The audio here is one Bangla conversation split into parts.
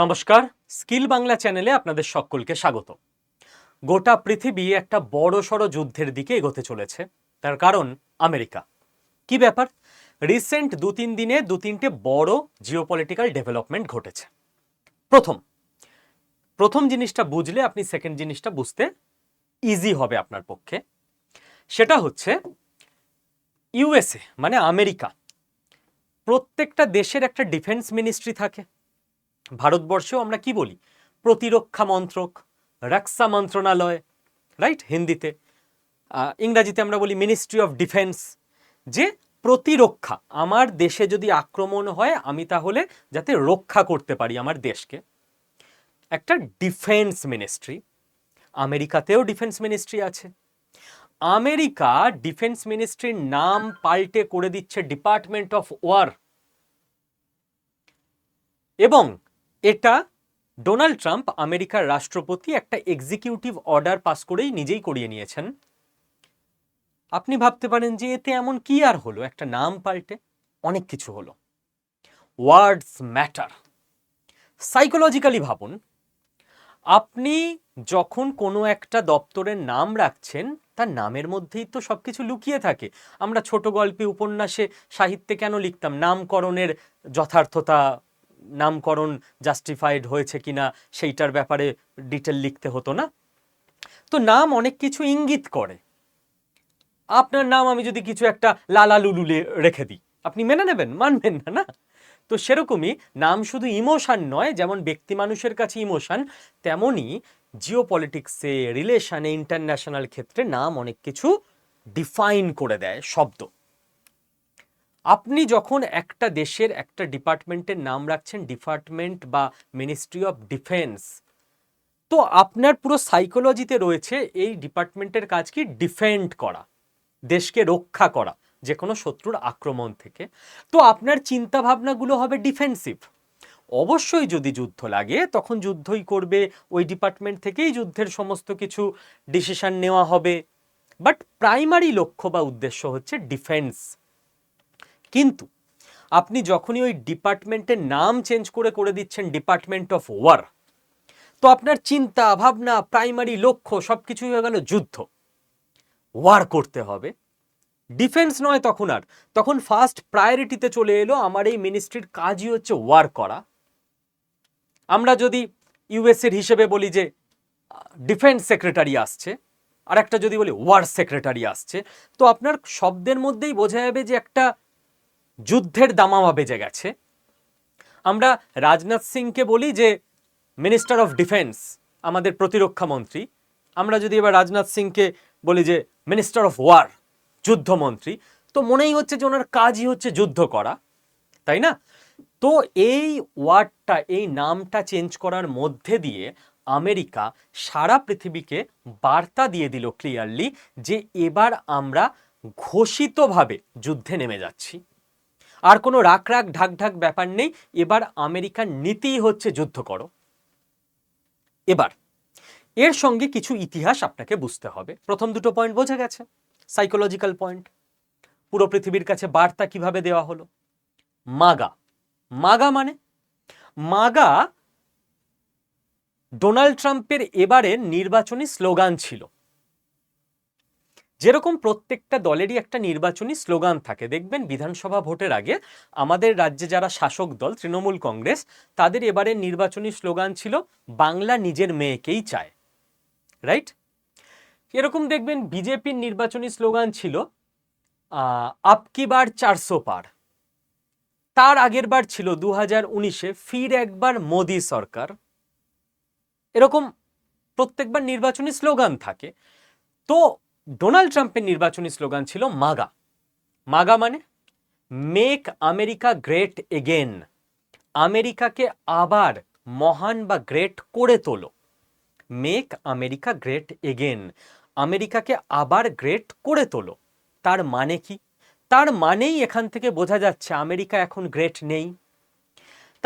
নমস্কার, স্কিল বাংলা চ্যানেলে আপনাদের সকলকে স্বাগত। গোটা পৃথিবী একটা বড় সড় যুদ্ধের দিকে এগোতে চলেছে, তার কারণ আমেরিকা। কি ব্যাপার? রিসেন্ট দু তিন দিনে দু তিনটে বড় জিওপলিটিক্যাল ডেভেলপমেন্ট ঘটেছে। প্রথম প্রথম জিনিসটা বুঝলে আপনি সেকেন্ড জিনিসটা বুঝতে ইজি হবে আপনার পক্ষে। সেটা হচ্ছে ইউএসএ মানে আমেরিকা, প্রত্যেকটা দেশের একটা ডিফেন্স মিনিস্ট্রি থাকে। ভারতবর্ষেও আমরা কি বলি? প্রতিরক্ষা মন্ত্রক, রক্ষা মন্ত্রণালয় রাইট হিন্দিতে। ইংরাজিতে আমরা বলি মিনিস্ট্রি অফ ডিফেন্স, যে প্রতিরক্ষা, আমার দেশে যদি আক্রমণ হয়, আমি তাহলে যাতে রক্ষা করতে পারি আমার দেশকে। একটা ডিফেন্স মিনিস্ট্রি, আমেরিকাতেও ডিফেন্স মিনিস্ট্রি আছে। আমেরিকা ডিফেন্স মিনিস্ট্রির নাম পাল্টে করে দিচ্ছে ডিপার্টমেন্ট অফ ওয়ার। এবং এটা ডোনাল্ড ট্রাম্প আমেরিকার রাষ্ট্রপতি একটা এক্সিকিউটিভ অর্ডার পাস করেই নিজেই করিয়ে নিয়েছেন। আপনি ভাবতে পারেন যে এতে এমন কি আর হলো? একটা নাম পাল্টে অনেক কিছু হলো। ওয়ার্ডস ম্যাটার। সাইকোলজিক্যালি ভাবুন, আপনি যখন কোনো একটা দপ্তরের নাম রাখছেন, তার নামের মধ্যেই তো সব কিছু লুকিয়ে থাকে। আমরা ছোট গল্পে, উপন্যাসে, সাহিত্যে কেন লিখতাম? নামকরণের যথার্থতা নামকরণ জাস্টিফাইড হয়েছে কিনা সেইটার ব্যাপারে ডিটেল লিখতে হতো না? তো নাম অনেক কিছু ইঙ্গিত করে। আপনার নাম আমি যদি কিছু একটা লালা লুলু লে- রেখে দিই, আপনি মেনে নেবেন, মানবেন না না? তো সেরকমই নাম শুধু ইমোশান নয়, যেমন ব্যক্তি মানুষের কাছে ইমোশান তেমনই জিও পলিটিক্সে রিলেশনে ইন্টারন্যাশনাল ক্ষেত্রে নাম অনেক কিছু ডিফাইন করে দেয়, শব্দ। আপনি যখন একটা দেশের একটা ডিপার্টমেন্টের নাম রাখছেন, ডিপার্টমেন্ট বা মিনিস্ট্রি অফ ডিফেন্স, তো আপনার পুরো সাইকোলজিতে রয়েছে এই ডিপার্টমেন্টের কাজ কি ডিফেন্ড করা, দেশকে রক্ষা করা, যে কোনো শত্রুর আক্রমণ থেকে। তো আপনার চিন্তা ভাবনাগুলো হবে ডিফেন্সিভ। অবশ্যই যদি যুদ্ধ লাগে, তখন যুদ্ধই করবে, ওই ডিপার্টমেন্ট থেকেই যুদ্ধের সমস্ত কিছু ডিসিশন নেওয়া হবে। বাট প্রাইমারি লক্ষ্য বা উদ্দেশ্য হচ্ছে ডিফেন্স। কিন্তু আপনি যখনই ওই ডিপার্টমেন্টের নাম চেঞ্জ করে করে দিচ্ছেন, ডিপার্টমেন্ট অফ ওয়ার, তো আপনার চিন্তা, ভাবনা, প্রাইমারি লক্ষ্য সব কিছুই হয়ে গেল যুদ্ধ। ওয়ার করতে হবে। ডিফেন্স নয় তখন আর। তখন ফার্স্ট প্রায়োরিটিতে চলে এলো, আমার এই মিনিস্ট্রির কাজই হচ্ছে ওয়ার করা। আমরা যদি ইউএসএর হিসেবে বলি যে, ডিফেন্স সেক্রেটারি আসছে আর একটা যদি বলি ওয়ার সেক্রেটারি আসছে, তো আপনার শব্দের মধ্যেই বোঝা যাবে যে একটা যুদ্ধের দামামা বেজে গেছে। আমরা রাজনাথ সিংকে বলি যে মিনিস্টার অফ ডিফেন্স আমাদের প্রতিরক্ষা মন্ত্রী। আমরা যদি এবার রাজনাথ সিংকে বলি যে মিনিস্টার অফ ওয়ার যুদ্ধমন্ত্রী তো মনেই হচ্ছে যে ওনার কাজই হচ্ছে যুদ্ধ করা, তাই না? তো এই ওয়ার্ডটা, এই নামটা চেঞ্জ করার মধ্যে দিয়ে আমেরিকা সারা পৃথিবীকে বার্তা দিয়ে দিল ক্লিয়ারলি যে, এবার আমরা ঘোষিতভাবে যুদ্ধে নেমে যাচ্ছি। আর কোনো রাগ রাগ ঢাক ঢাক ব্যাপার নেই। এবার আমেরিকার নীতিই হচ্ছে যুদ্ধ করো। এবার, এর সঙ্গে কিছু ইতিহাস আপনাকে বুঝতে হবে। প্রথম দুটো পয়েন্ট বোঝা গেছে সাইকোলজিক্যাল পয়েন্ট পুরো পৃথিবীর কাছে বার্তা কীভাবে দেওয়া হলো? মাগা। মাগা মানে? মাগা ডোনাল্ড ট্রাম্পের এবারের নির্বাচনী স্লোগান ছিল। যেরকম প্রত্যেকটা দলেরই একটা নির্বাচনী স্লোগান থাকে, দেখবেন বিধানসভা ভোটের আগে আমাদের রাজ্যে যারা শাসক দল, তৃণমূল কংগ্রেস, তাদের এবারের নির্বাচনী স্লোগান ছিল, বাংলা নিজের মেয়েকেই চায় রাইট এরকম দেখবেন বিজেপির নির্বাচনী স্লোগান ছিল আপকি বার চারশো পার তার আগের বার ছিল দু হাজার উনিশে, ফির একবার মোদি সরকার এরকম প্রত্যেকবার নির্বাচনী স্লোগান থাকে। তো ডোনাল্ড ট্রাম্পের নির্বাচনী স্লোগান ছিল মাগা। মাগা মানে মেক আমেরিকা গ্রেট এগেন আমেরিকাকে আবার মহান বা গ্রেট করে তোলো। মেক আমেরিকা গ্রেট এগেন আমেরিকাকে আবার গ্রেট করে তোলো। তার মানে কি? তার মানেই এখান থেকে বোঝা যাচ্ছে আমেরিকা এখন গ্রেট নেই।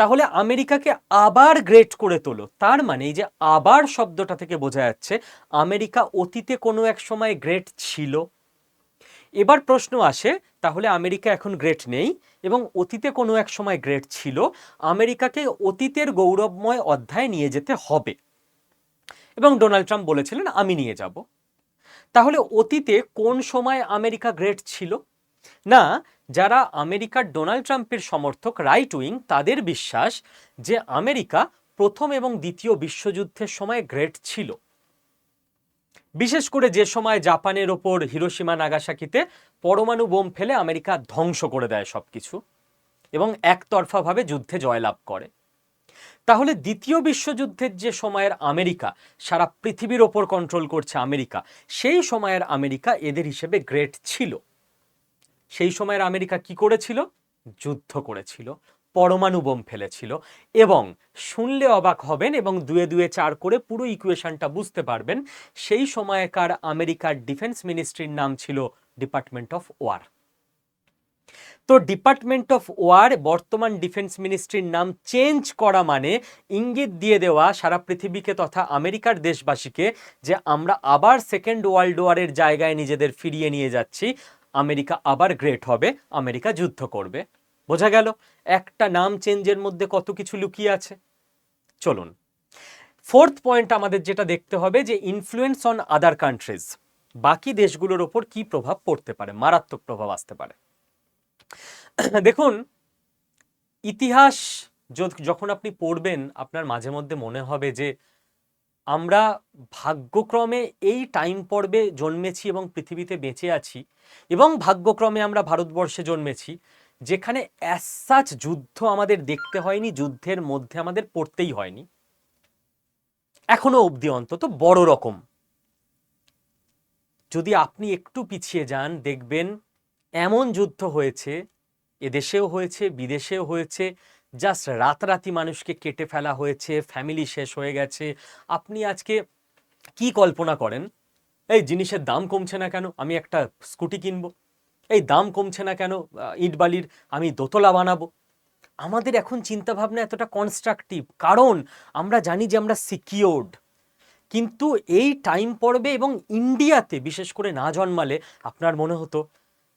তাহলে আমেরিকাকে আবার গ্রেট করে তোলো। তার মানে এই যে আবার শব্দটা থেকে বোঝা যাচ্ছে, আমেরিকা অতীতে কোনো এক সময় গ্রেট ছিল। এবার প্রশ্ন আসে, তাহলে আমেরিকা এখন গ্রেট নেই এবং অতীতে কোনো এক সময় গ্রেট ছিল, আমেরিকাকে অতীতের গৌরবময় অধ্যায়ে নিয়ে যেতে হবে। এবং ডোনাল্ড ট্রাম্প বলেছিলেন, আমি নিয়ে যাব। তাহলে অতীতে কোন সময় আমেরিকা গ্রেট ছিল? না যারা আমেরিকার ডোনাল্ড ট্রাম্পের সমর্থক রাইট উইং তাদের বিশ্বাস যে আমেরিকা প্রথম এবং দ্বিতীয় বিশ্বযুদ্ধের সময় গ্রেট ছিল। বিশেষ করে যে সময় জাপানের ওপর হিরোসীমা নাগাসাকিতে পরমাণু বোম ফেলে আমেরিকা ধ্বংস করে দেয় সবকিছু এবং একতরফাভাবে যুদ্ধে জয়লাভ করে। তাহলে দ্বিতীয় বিশ্বযুদ্ধের যে সময়ের আমেরিকা, সারা পৃথিবীর ওপর কন্ট্রোল করছে আমেরিকা, সেই সময়ের আমেরিকা এদের হিসেবে গ্রেট ছিল। সেই সময়ের আমেরিকা কি করেছিল? যুদ্ধ করেছিল, পরমাণু বোম ফেলেছিল এবং শুনলে অবাক হবেন এবং দুয়ে দুয়ে চার করে পুরো ইকুয়েশনটা বুঝতে পারবেন, সেই সময়কার আমেরিকার ডিফেন্স মিনিস্ট্রির নাম ছিল ডিপার্টমেন্ট অফ ওয়ার তো ডিপার্টমেন্ট অফ ওয়ার বর্তমান ডিফেন্স মিনিস্ট্রির নাম চেঞ্জ করা মানে ইঙ্গিত দিয়ে দেওয়া সারা পৃথিবীকে তথা আমেরিকার দেশবাসীকে যে আমরা আবার সেকেন্ড ওয়ার্ল্ড ওয়ারের জায়গায় নিজেদের ফিরিয়ে নিয়ে যাচ্ছি আমেরিকা আবার গ্রেট হবে, আমেরিকা যুদ্ধ করবে। বোঝা গেল, একটা নাম চেঞ্জের মধ্যে কত কিছু লুকিয়ে আছে। চলুন, ফোর্থ পয়েন্ট আমাদের যেটা দেখতে হবে যে ইনফ্লুয়েন্স অন আদার কান্ট্রিজ বাকি দেশগুলোর ওপর কি প্রভাব পড়তে পারে, মারাত্মক প্রভাব আসতে পারে। দেখুন, ইতিহাস যখন আপনি পড়বেন, আপনার মাঝে মধ্যে মনে হবে যে আমরা ভাগ্যক্রমে এই টাইম পর্বে জন্মেছি এবং পৃথিবীতে বেঁচে আছি এবং ভাগ্যক্রমে আমরা ভারতবর্ষে জন্মেছি, যেখানে অ্যাসাচ যুদ্ধ আমাদের দেখতে হয়নি, যুদ্ধের মধ্যে আমাদের পড়তেই হয়নি। এখনও অবধি অন্তত বড় রকম। যদি আপনি একটু পিছিয়ে যান, দেখবেন এমন যুদ্ধ হয়েছে, এদেশেও হয়েছে, বিদেশেও হয়েছে জাস্ট রাতারাতি মানুষকে কেটে ফেলা হয়েছে ফ্যামিলি শেষ হয়ে গেছে। আপনি আজকে কি কল্পনা করেন? এই জিনিসের দাম কমছে না কেন? আমি একটা স্কুটি কিনবো। এই দাম কমছে না কেন? ইট বালির আমি দোতলা বানাবো। আমাদের এখন চিন্তাভাবনা এতটা কনস্ট্রাকটিভ কারণ আমরা জানি যে আমরা সিকিওর্ড কিন্তু এই টাইম পড়বে এবং ইন্ডিয়াতে বিশেষ করে না জন্মালে আপনার মনে হতো,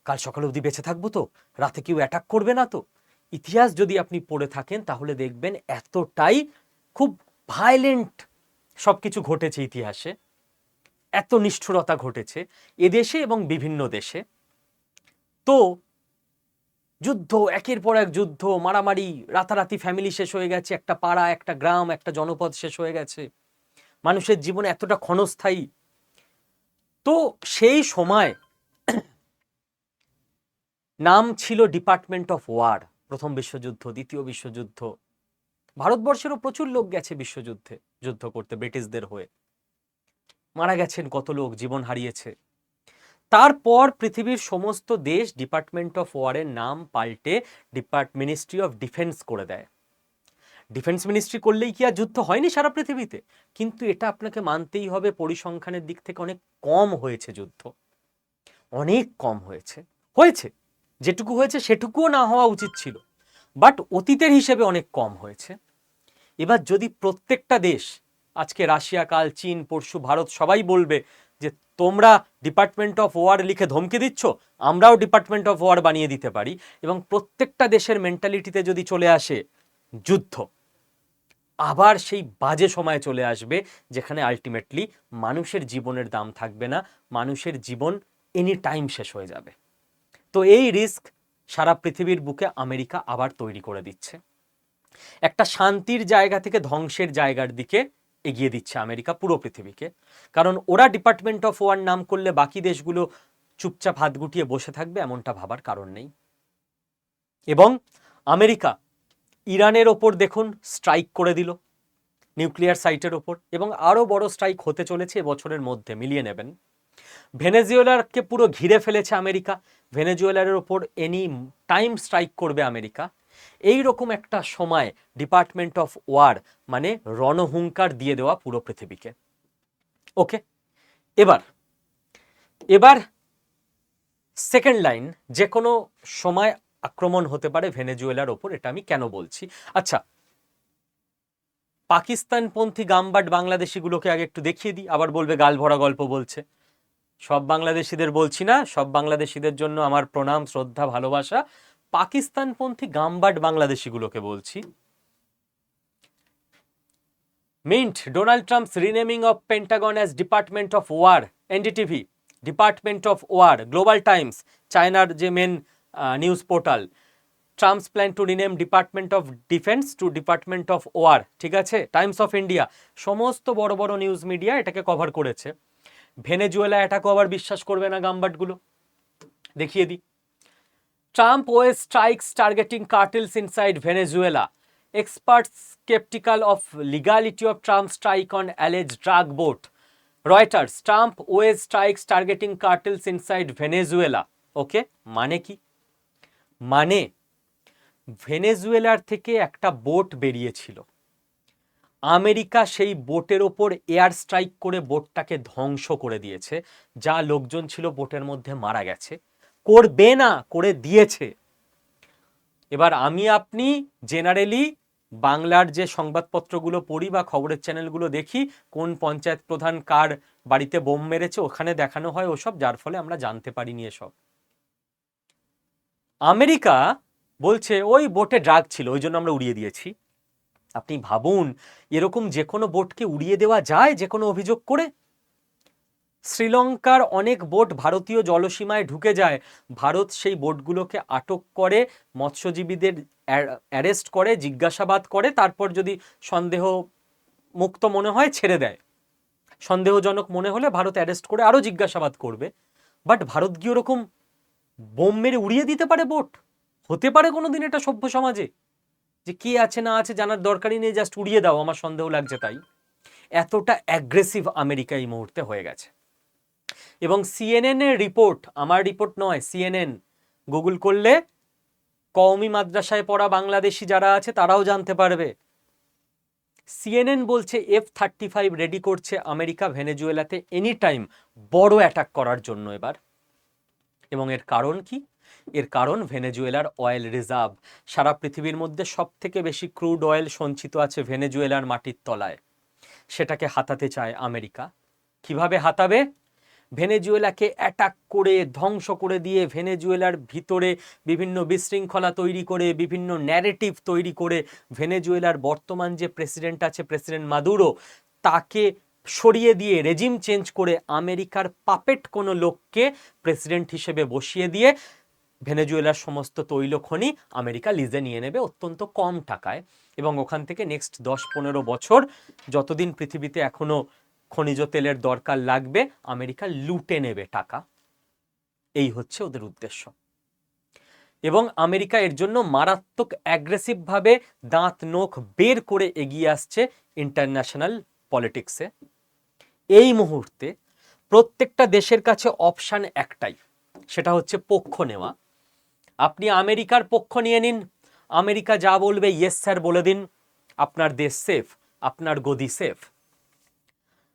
কাল সকালে অবধি বেঁচে থাকব তো? রাতে কেউ অ্যাটাক করবে না তো? ইতিহাস যদি আপনি পড়ে থাকেন, তাহলে দেখবেন এতটাই খুব ভায়োলেন্ট সব কিছু ঘটেছে ইতিহাসে। এত নিষ্ঠুরতা ঘটেছে এদেশে এবং বিভিন্ন দেশে। তো যুদ্ধ, একের পর এক যুদ্ধ, মারামারি, রাতারাতি ফ্যামিলি শেষ হয়ে গেছে, একটা পাড়া, একটা গ্রাম, একটা জনপদ শেষ হয়ে গেছে। মানুষের জীবন এতটা ক্ষণস্থায়ী। তো সেই সময় নাম ছিল ডিপার্টমেন্ট অফ ওয়ার প্রথম বিশ্বযুদ্ধ, দ্বিতীয় বিশ্বযুদ্ধ। ভারতবর্ষেরও প্রচুর লোক গেছে বিশ্বযুদ্ধে, যুদ্ধ করতে ব্রিটিশদের হয়ে। মারা গেছেন কত লোক, জীবন হারিয়েছে। তারপর পৃথিবীর সমস্ত দেশ ডিপার্টমেন্ট অফ ওয়ারের নাম পাল্টে ডিপার্ট, মিনিস্ট্রি অফ ডিফেন্স করে দেয়। ডিফেন্স মিনিস্ট্রি করলেই কি আর যুদ্ধ হয়নি সারা পৃথিবীতে? কিন্তু এটা আপনাকে মানতেই হবে, পরিসংখ্যানের দিক থেকে অনেক কম হয়েছে যুদ্ধ। অনেক কম হয়েছে। হয়েছে। যেটুকু হয়েছে সেটুকুও না হওয়া উচিত ছিল। বাট অতীতের হিসেবে অনেক কম হয়েছে। এবার যদি প্রত্যেকটা দেশ, আজকে রাশিয়া, কাল চীন, পরশু ভারত, সবাই বলবে যে, তোমরা ডিপার্টমেন্ট অফ ওয়ার লিখে ধমকে দিচ্ছ, আমরাও ডিপার্টমেন্ট অফ ওয়ার বানিয়ে দিতে পারি। এবং প্রত্যেকটা দেশের মেন্টালিটিতে যদি চলে আসে যুদ্ধ, আবার সেই বাজে সময়ে চলে আসবে যেখানে আলটিমেটলি মানুষের জীবনের দাম থাকবে না, মানুষের জীবন এনি টাইম শেষ হয়ে যাবে। তো এই রিস্ক সারা পৃথিবীর বুকে আমেরিকা আবার তৈরি করে দিচ্ছে। একটা শান্তির জায়গা থেকে ধ্বংসের জায়গার দিকে এগিয়ে দিচ্ছে আমেরিকা পুরো পৃথিবীকে। কারণ ওরা ডিপার্টমেন্ট অফ ওয়ার নাম করলে বাকি দেশগুলো চুপচাপ হাত গুটিয়ে বসে থাকবে এমনটা ভাবার কারণ নেই। এবং আমেরিকা ইরানের ওপর দেখুন স্ট্রাইক করে দিল, নিউক্লিয়ার সাইটের ওপর, এবং আরও বড় স্ট্রাইক হতে চলেছে এবছরের মধ্যে, মিলিয়ে নেবেন। ভেনেজুয়েলারকে পুরো ঘিরে ফেলেছে আমেরিকা। ভেনেজুয়েলারের ওপর এনি টাইম স্ট্রাইক করবে আমেরিকা। এই রকম একটা সময় ডিপার্টমেন্ট অফ ওয়ার মানে রণহুঙ্কার দিয়ে দেওয়া পুরো পৃথিবীকে। ওকে এবার এবার সেকেন্ড লাইন যে কোনো সময় আক্রমণ হতে পারে ভেনেজুয়েলার ওপর, এটা আমি কেন বলছি? আচ্ছা পাকিস্তানপন্থী গামবাট বাংলাদেশিগুলোকে আগে একটু দেখিয়ে দিই, আবার বলবে গাল ভরা গল্প বলছে। সব বাংলাদেশিদের বলছি না, সব বাংলাদেশিদের জন্য আমার প্রণাম, শ্রদ্ধা, ভালোবাসা। পাকিস্তানপন্থী গামবাট বাংলাদেশিগুলোকে বলছি। Mint, Donald Trump's renaming of Pentagon as department of war NDTV department of war Global Times চায়নার যে main news portal Trump's plan to rename department of defence to department of war ঠিক আছে? টাইমস অফ ইন্ডিয়া সমস্ত বড় বড় নিউজ মিডিয়া এটাকে কভার করেছে। ভেনেজুয়েলা অ্যাটাকও আবার বিশ্বাস করবে না গাম্বাটগুলো। দেখিয়ে দিই। Trump weigh strikes targeting cartels inside Venezuela. Expert sceptical of legality of Trump strike on alleged drug boat. Reuters, Trump weigh strikes targeting cartels inside Venezuela. Okay মানে কি? মানে ভেনেজুয়েলার থেকে একটা বোট বেরিয়েছিল। আমেরিকা সেই বোটের ওপর এয়ার স্ট্রাইক করে বোটটাকে ধ্বংস করে দিয়েছে, যা লোকজন ছিল বোটের মধ্যে মারা গেছে। করবে না, করে দিয়েছে। এবার আমি, আপনি, জেনারেলি বাংলার যে সংবাদপত্রগুলো পড়ি বা খবরের চ্যানেলগুলো দেখি, কোন পঞ্চায়েত প্রধান কার বাড়িতে বোম মেরেছে, ওখানে দেখানো হয় ওসব, যার ফলে আমরা জানতে পারি পারিনি এসব। আমেরিকা বলছে, ওই বোটে ড্রাগ ছিল, ওই জন্য আমরা উড়িয়ে দিয়েছি। আপনি ভাবুন, এরকম যে কোনো বোটকে উড়িয়ে দেওয়া যায় যে কোনো অভিযোগ করে? শ্রীলঙ্কার অনেক বোট ভারতীয় জলসীমায় ঢুকে যায়। ভারত সেই বোটগুলোকে আটক করে, মৎস্যজীবীদের অ্যারেস্ট করে, জিজ্ঞাসাবাদ করে, তারপর যদি সন্দেহ মুক্ত মনে হয়, ছেড়ে দেয়। সন্দেহজনক মনে হলে ভারত অ্যারেস্ট করে আরও জিজ্ঞাসাবাদ করবে। বাট ভারত কি ওরকম বোম মেরে উড়িয়ে দিতে পারে বোট? হতে পারে কোনো দিন এটা সভ্য সমাজে? যে কে আছে না আছে জানার দরকারই নেই জাস্ট উড়িয়ে দাও, আমার সন্দেহ লাগছে তাই। এতটা অ্যাগ্রেসিভ আমেরিকা এই মুহূর্তে হয়ে গেছে। এবং সিএনএন এর রিপোর্ট আমার রিপোর্ট নয় সিএনএন গুগল করলে কওমি মাদ্রাসায় পড়া বাংলাদেশি যারা আছে, তারাও জানতে পারবে। সিএনএন বলছে এফ থার্টি ফাইভ রেডি করছে আমেরিকা ভেনেজুয়েলাতে এনি টাইম বড় অ্যাটাক করার জন্য এবার। এবং এর কারণ কি? এর কারণ ভেনেজুয়েলার অয়েল রিজার্ভ। সারা পৃথিবীর মধ্যে সব থেকে বেশি ক্রুড অয়েল সঞ্চিত আছে ভেনেজুয়েলার মাটির তলায়। সেটাকে হাতাতে চায় আমেরিকা। কীভাবে হাতাবে? ভেনেজুয়েলাকে অ্যাটাক করে, ধ্বংস করে দিয়ে ভেনেজুয়েলার ভিতরে বিভিন্ন বিশৃঙ্খলা তৈরি করে, বিভিন্ন ন্যারেটিভ তৈরি করে ভেনেজুয়েলার বর্তমান যে প্রেসিডেন্ট আছে, প্রেসিডেন্ট মাদুরো, তাকে সরিয়ে দিয়ে, রেজিম চেঞ্জ করে আমেরিকার পাপেট কোনো লোককে প্রেসিডেন্ট হিসেবে বসিয়ে দিয়ে ভেনেজুয়েলার সমস্ত তৈল খনি আমেরিকা লিজে নিয়ে নেবে অত্যন্ত কম টাকায়। এবং ওখান থেকে নেক্সট দশ পনেরো বছর যতদিন পৃথিবীতে এখনও খনিজ তেলের দরকার লাগবে, আমেরিকা লুটে নেবে টাকা। এই হচ্ছে ওদের উদ্দেশ্য। এবং আমেরিকা এর জন্য মারাত্মক অ্যাগ্রেসিভভাবে দাঁত নখ বের করে এগিয়ে আসছে ইন্টারন্যাশনাল পলিটিক্সে এই মুহূর্তে প্রত্যেকটা দেশের কাছে অপশান একটাই, সেটা হচ্ছে পক্ষ নেওয়া। আপনি আমেরিকার পক্ষ নিয়ে নিন। আমেরিকা যা বলবে ইয়েস স্যার বলে দিন। আপনার দেশ সেফ আপনার গদি সেফ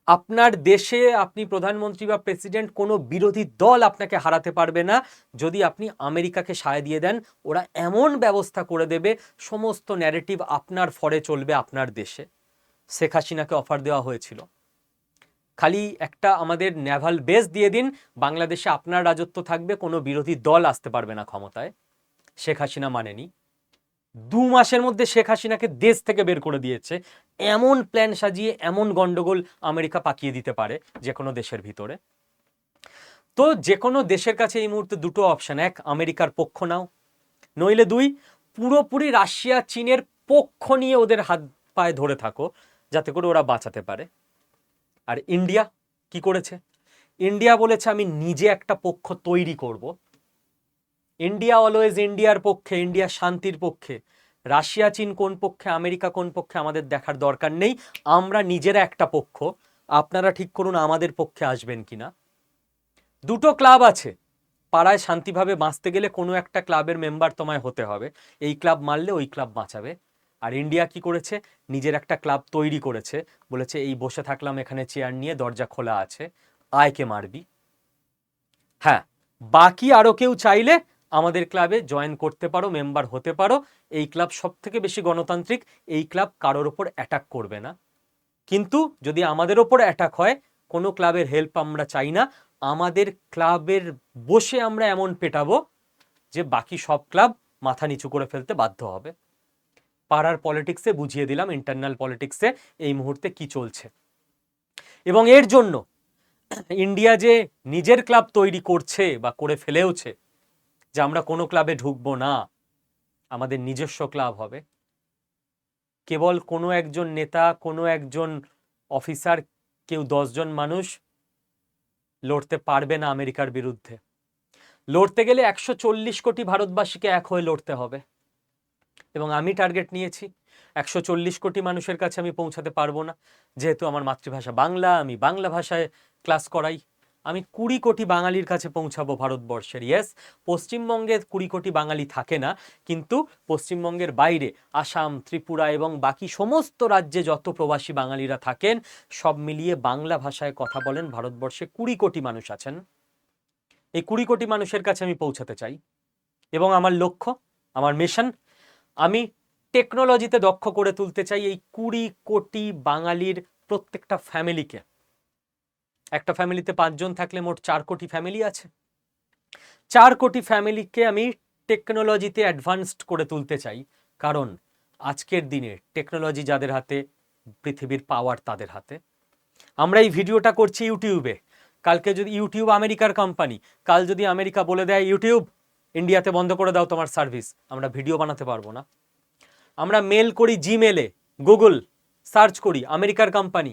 আপনার দেশে আপনি প্রধানমন্ত্রী বা প্রেসিডেন্ট কোনো বিরোধী দল আপনাকে হারাতে পারবে না। যদি আপনি আমেরিকাকে সায় দিয়ে দেন, ওরা এমন ব্যবস্থা করে দেবে, সমস্ত ন্যারেটিভ আপনার ফরে চলবে আপনার দেশে। শেখ হাসিনাকে অফার দেওয়া হয়েছিল। খালি একটা আমাদের নেভাল বেস দিয়ে দিন, বাংলাদেশে আপনার রাজত্ব থাকবে, কোনো বিরোধী দল আসতে পারবে না ক্ষমতায়। শেখ হাসিনা মানেনি। দু মাসের মধ্যে শেখ হাসিনাকে দেশ থেকে বের করে দিয়েছে। এমন প্ল্যান সাজিয়ে, এমন গন্ডগোল আমেরিকা পাকিয়ে দিতে পারে যে কোনো দেশের ভিতরে। তো যে কোনো দেশের কাছে এই মুহূর্তে দুটো অপশন এক, আমেরিকার পক্ষ নাও, নইলে দুই, পুরোপুরি রাশিয়া, চীনের পক্ষ নিয়ে ওদের হাত পায়ে ধরে থাকো, যাতে করে ওরা বাঁচাতে পারে। আর ইন্ডিয়া কি করেছে? ইন্ডিয়া বলেছে, আমি নিজে একটা পক্ষ তৈরি করব। ইন্ডিয়া অলওয়েজ ইন্ডিয়ার পক্ষে ইন্ডিয়া শান্তির পক্ষে। রাশিয়া, চীন কোন পক্ষে, আমেরিকা কোন পক্ষে আমাদের দেখার দরকার নেই। আমরা নিজেরা একটা পক্ষ। আপনারা ঠিক করুন আমাদের পক্ষে আসবেন কিনা। দুটো ক্লাব আছে। পাড়ায় শান্তিভাবে বাঁচতে গেলে কোনো একটা ক্লাবের মেম্বার তোমায় হতে হবে। এই ক্লাব মারলে ওই ক্লাব বাঁচাবে। আর ইন্ডিয়া কি করেছে? নিজের একটা ক্লাব তৈরি করেছে। বলেছে, এই বসে থাকলাম, এখানে চেয়ার নিয়ে দরজা খোলা আছে। আয়কে মারবি? হ্যাঁ বাকি আরও কেউ চাইলে আমাদের ক্লাবে জয়েন করতে পারো মেম্বার হতে পারো। এই ক্লাব সব থেকে বেশি গণতান্ত্রিক, এই ক্লাব কারোর ওপর অ্যাটাক করবে না। কিন্তু যদি আমাদের ওপর অ্যাটাক হয়, কোনো ক্লাবের হেল্প আমরা চাই না। আমাদের ক্লাবের বসে আমরা এমন পেটাবো যে বাকি সব ক্লাব মাথা নিচু করে ফেলতে বাধ্য হবে। পাড়ার পলিটিক্সে বুঝিয়ে দিলাম ইন্টারনাল পলিটিক্সে এই মুহূর্তে কি চলছে। এবং এর জন্য ইন্ডিয়া যে নিজের ক্লাব তৈরি করছে বা করে ফেলেওছে, যে আমরা কোনো ক্লাবে ঢুকবো না, আমাদের নিজস্ব ক্লাব হবে, কেবল কোনো একজন নেতা, কোনো একজন অফিসার কেউ দশজন মানুষ লড়তে পারবে না আমেরিকার বিরুদ্ধে। লড়তে গেলে একশো চল্লিশ কোটি ভারতবাসীকে এক হয়ে লড়তে হবে। এবং আমি টার্গেট নিয়েছি। একশো চল্লিশ কোটি মানুষের কাছে আমি পৌঁছাতে পারব না। যেহেতু আমার মাতৃভাষা বাংলা, আমি বাংলা ভাষায় ক্লাস করাই। আমি কুড়ি কোটি বাঙালির কাছে পৌঁছাবো ভারতবর্ষের। ইয়েস পশ্চিমবঙ্গে কুড়ি কোটি বাঙালি থাকে না, কিন্তু পশ্চিমবঙ্গের বাইরে আসাম, ত্রিপুরা এবং বাকি সমস্ত রাজ্যে যত প্রবাসী বাঙালিরা থাকেন, সব মিলিয়ে বাংলা ভাষায় কথা বলেন ভারতবর্ষে কুড়ি কোটি মানুষ আছেন। এই কুড়ি কোটি মানুষের কাছে আমি পৌঁছাতে চাই। এবং আমার লক্ষ্য, আমার মিশন আমি টেকনোলজিতে দক্ষ করে তুলতে চাই এই কুড়ি কোটি বাঙালির প্রত্যেকটা ফ্যামিলিকে একটা ফ্যামিলিতে পাঁচজন থাকলে মোট চার কোটি ফ্যামিলি আছে। চার কোটি ফ্যামিলিকে আমি টেকনোলজিতে অ্যাডভান্সড করে তুলতে চাই। কারণ আজকের দিনে টেকনোলজি যাদের হাতে, পৃথিবীর পাওয়ার তাদের হাতে। আমরা এই ভিডিওটা করছি ইউটিউবে কালকে যদি ইউটিউব আমেরিকার কোম্পানি কাল যদি আমেরিকা বলে দেয় ইউটিউব ইন্ডিয়াতে বন্ধ করে দাও তোমার সার্ভিস আমরা ভিডিও বানাতে পারব না। আমরা মেল করি জিমেলে গুগল সার্চ করি আমেরিকার কোম্পানি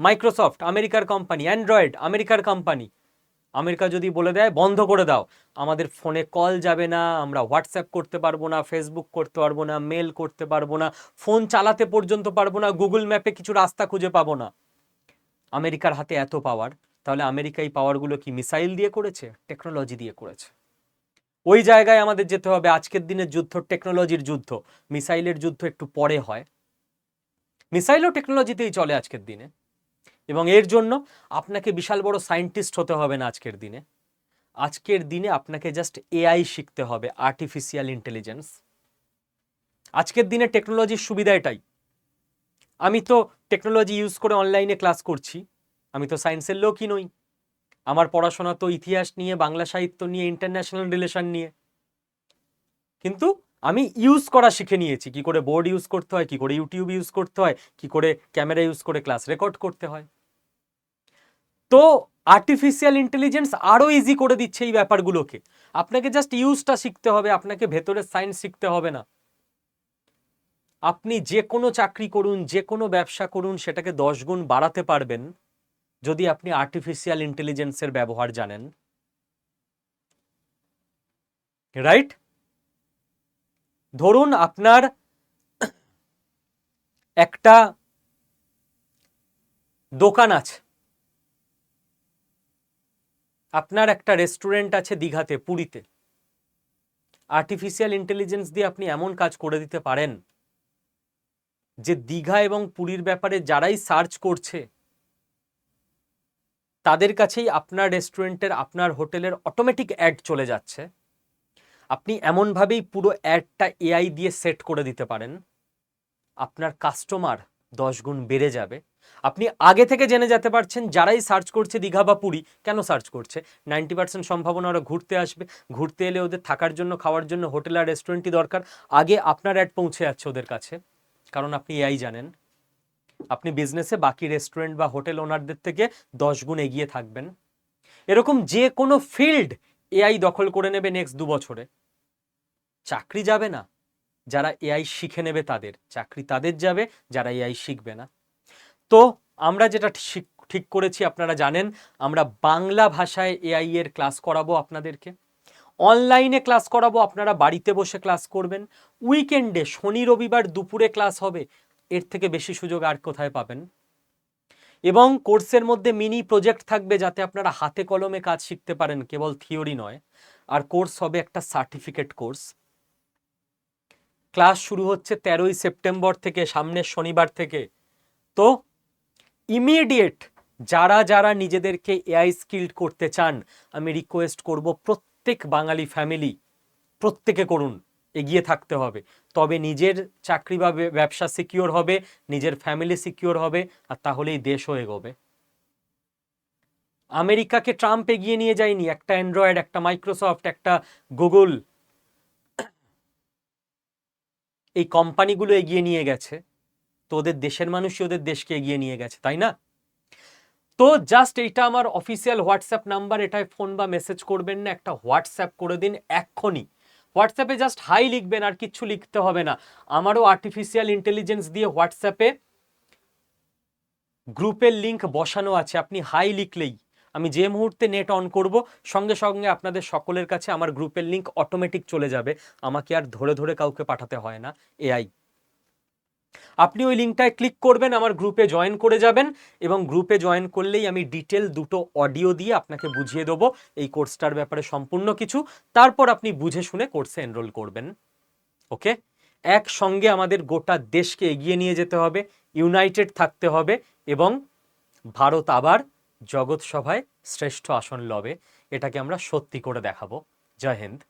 মাইক্রোসফট আমেরিকার কোম্পানি অ্যান্ড্রয়েড আমেরিকার কোম্পানি আমেরিকা যদি বলে দেয়, বন্ধ করে দাও। আমাদের ফোনে কল যাবে না, আমরা হোয়াটসঅ্যাপ করতে পারব না ফেসবুক করতে পারব না মেল করতে পারব না ফোন চালাতে পর্যন্ত পারব না গুগল ম্যাপে কিছু রাস্তা খুঁজে পাবো না। আমেরিকার হাতে এত পাওয়ার তাহলে আমেরিকা এই পাওয়ারগুলো কি মিসাইল দিয়ে করেছে? টেকনোলজি দিয়ে করেছে। ওই জায়গায় আমাদের যেতে হবে। আজকের দিনের যুদ্ধ টেকনোলজির যুদ্ধ। মিসাইলের যুদ্ধ একটু পরে হয়। মিসাইলও টেকনোলজিতেই চলে আজকের দিনে। এবং এর জন্য আপনাকে বিশাল বড় সায়েন্টিস্ট হতে হবে না আজকের দিনে। আজকের দিনে আপনাকে জাস্ট এআই শিখতে হবে আর্টিফিশিয়াল ইন্টেলিজেন্স আজকের দিনে টেকনোলজির সুবিধা এটাই। আমি তো টেকনোলজি ইউজ করে অনলাইনে ক্লাস করছি। আমি তো সায়েন্সের লোকই নই। আমার পড়াশোনা তো ইতিহাস নিয়ে, বাংলা সাহিত্য নিয়ে ইন্টারন্যাশনাল রিলেশন নিয়ে। কিন্তু আমি ইউজ করা শিখে নিয়েছি। কি করে বোর্ড ইউজ করতে হয়, কি করে ইউটিউব ইউজ করতে হয়, কি করে ক্যামেরা ইউজ করে ক্লাস রেকর্ড করতে হয়। তো আর্টিফিশিয়াল ইন্টেলিজেন্স আরও ইজি করে দিচ্ছে এই ব্যাপারগুলোকে। আপনাকে জাস্ট ইউজটা শিখতে হবে, আপনাকে ভেতরের সায়েন্স শিখতে হবে না। আপনি যে কোনো চাকরি করুন, যে কোনো ব্যবসা করুন, সেটাকে দশ গুণ বাড়াতে পারবেন। যদি আপনি আর্টিফিশিয়াল ইন্টেলিজেন্সের ব্যবহার জানেন। রাইট ধরুন আপনার একটা দোকান আছে। আপনার একটা রেস্টুরেন্ট আছে দীঘাতে, পুরীতে। আর্টিফিশিয়াল ইন্টেলিজেন্স দিয়ে আপনি এমন কাজ করে দিতে পারেন, যে দীঘা এবং পুরীর ব্যাপারে যারাই সার্চ করছে তাদের কাছেই আপনার রেস্টুরেন্টের, আপনার হোটেলের অটোমেটিক অ্যাড চলে যাচ্ছে। আপনি এমনভাবেই পুরো অ্যাডটা এআই দিয়ে সেট করে দিতে পারেন। আপনার কাস্টমার দশ গুণ বেড়ে যাবে। আপনি আগে থেকে জেনে যেতে পারছেন, যারাই সার্চ করছে দীঘা বা পুরী, কেন সার্চ করছে? নাইনটি পার্সেন্ট সম্ভাবনা ওরা ঘুরতে আসবে। ঘুরতে এলে ওদের থাকার জন্য, খাওয়ার জন্য, হোটেল আর রেস্টুরেন্টই দরকার। আগে আপনার অ্যাড পৌঁছে যাচ্ছে ওদের কাছে। কারণ আপনি এআই জানেন। আপনি বিজনেসে বাকি রেস্টুরেন্ট বা হোটেল ওনারদের থেকে দশ গুণ এগিয়ে থাকবেন। এরকম যে কোনো ফিল্ড এআই দখল করে নেবে নেক্সট দু বছরে। চাকরি যাবে না। যারা এআই শিখে নেবে তাদের। চাকরি তাদের যাবে, যারা এআই শিখবে না। তো আমরা যেটা ঠিক- করেছি, আপনারা জানেন, আমরা বাংলা ভাষায় এআই এর ক্লাস করাবো আপনাদেরকে। অনলাইনে ক্লাস করাবো, আপনারা বাড়িতে বসে ক্লাস করবেন। উইকেন্ডে শনি, রবিবার দুপুরে ক্লাস হবে। এর থেকে বেশি সুযোগ আর কোথায় পাবেন? এবং কোর্সের মধ্যে মিনি প্রজেক্ট থাকবে যাতে আপনারা হাতে কলমে কাজ শিখতে পারেন, কেবল থিওরি নয়। আর কোর্স হবে একটা সার্টিফিকেট কোর্স। ক্লাস শুরু হচ্ছে তেরোই সেপ্টেম্বর থেকে, সামনের শনিবার থেকে। তো ইমিডিয়েট যারা যারা নিজেদেরকে এআই স্কিল্ড করতে চান, আমি রিকোয়েস্ট করব প্রত্যেক বাঙালি ফ্যামিলি, প্রত্যেকে করুন। এগিয়ে থাকতে হবে। তবে নিজের চাকরি বা ব্যবসা সিকিওর হবে, নিজের ফ্যামিলি সিকিওর হবে, আর তাহলেই দেশও এগোবে আমেরিকাকে ট্রাম্প এগিয়ে নিয়ে যায়নি, একটা অ্যান্ড্রয়েড, একটা মাইক্রোসফট, একটা গুগল। এই কোম্পানিগুলো এগিয়ে নিয়ে গেছে। তো ওদের দেশের মানুষই ওদের দেশকে এগিয়ে নিয়ে গেছে, তাই না? তো জাস্ট এইটা আমার অফিসিয়াল হোয়াটসঅ্যাপ নাম্বার এটায় ফোন বা মেসেজ করবেন না, একটা হোয়াটসঅ্যাপ করে দিন এক্ষুনি। হোয়াটসঅ্যাপে জাস্ট হাই লিখবেন আর কিচ্ছু লিখতে হবে না। আমারও আর্টিফিশিয়াল ইন্টেলিজেন্স দিয়ে হোয়াটসঅ্যাপে গ্রুপের লিঙ্ক বসানো আছে, আপনি হাই লিখলেই। আমি যে মুহূর্তে নেট অন করব, সঙ্গে সঙ্গে আপনাদের সকলের কাছে আমার গ্রুপের লিঙ্ক অটোমেটিক চলে যাবে। আমাকে আর ধরে ধরে কাউকে পাঠাতে হয় না এআই আপনি ওই লিঙ্কটায় ক্লিক করবেন, আমার গ্রুপে জয়েন করে যাবেন এবং গ্রুপে জয়েন করলেই আমি ডিটেল দুটো অডিও দিয়ে আপনাকে বুঝিয়ে দেবো এই কোর্সটার ব্যাপারে সম্পূর্ণ কিছু। তারপর আপনি বুঝে শুনে কোর্সে এনরোল করবেন। ওকে? একসঙ্গে আমাদের গোটা দেশকে এগিয়ে নিয়ে যেতে হবে, ইউনাইটেড থাকতে হবে এবং ভারত আবার জগৎসভায় শ্রেষ্ঠ আসন লবে। এটাকে আমরা সত্যি করে দেখাবো। জয় হিন্দ।